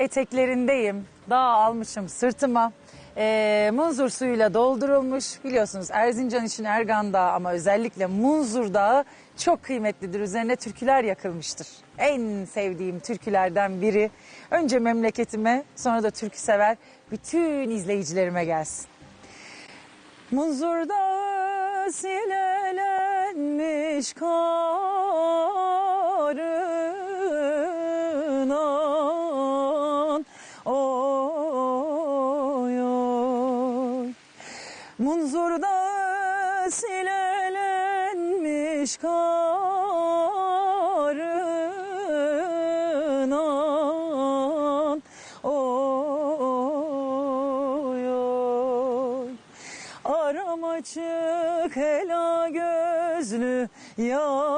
eteklerindeyim. Dağ almışım sırtıma. Ee, munzur suyuyla doldurulmuş. Biliyorsunuz Erzincan için Ergan Dağı ama özellikle Munzur Dağı çok kıymetlidir. Üzerine türküler yakılmıştır. En sevdiğim türkülerden biri. Önce memleketime sonra da türkü sever bütün izleyicilerime gelsin. Munzur'da silelenmiş karınan Munzur'da silelenmiş karınan oy oy. Aram açık hela gözlü yarına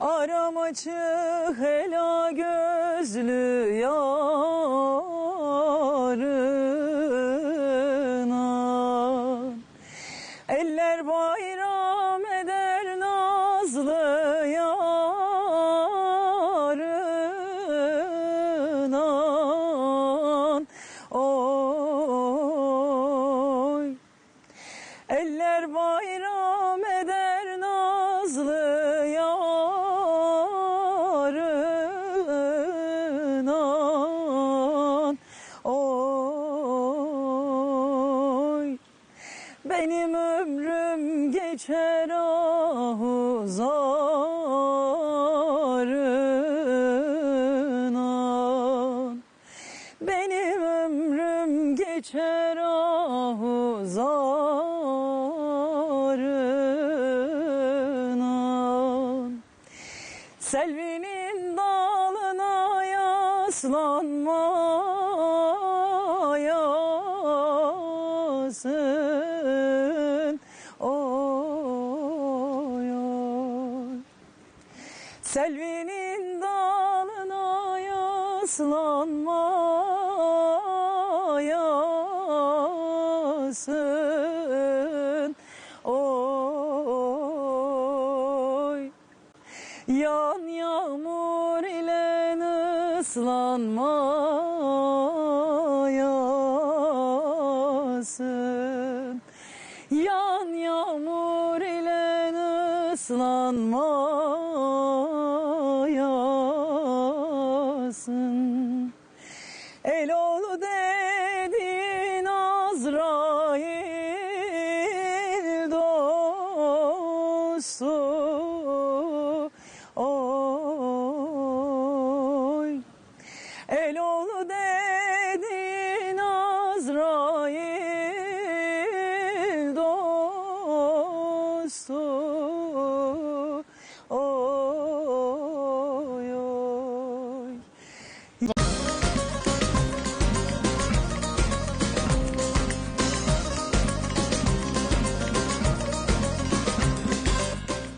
Aram açık hela gözlü yarına you know benim ömrüm geçer ahu zarına Benim ömrüm geçer ahu zarına Selvinin dalına yaslanmayasın Selvinin dalına yaslanmayasın. Oy. Yan yağmur ile ıslanmayasın ıslanmayasın. El oğlu dedin Azrail dostu. Oy. El oğlu dedin Azrail dostu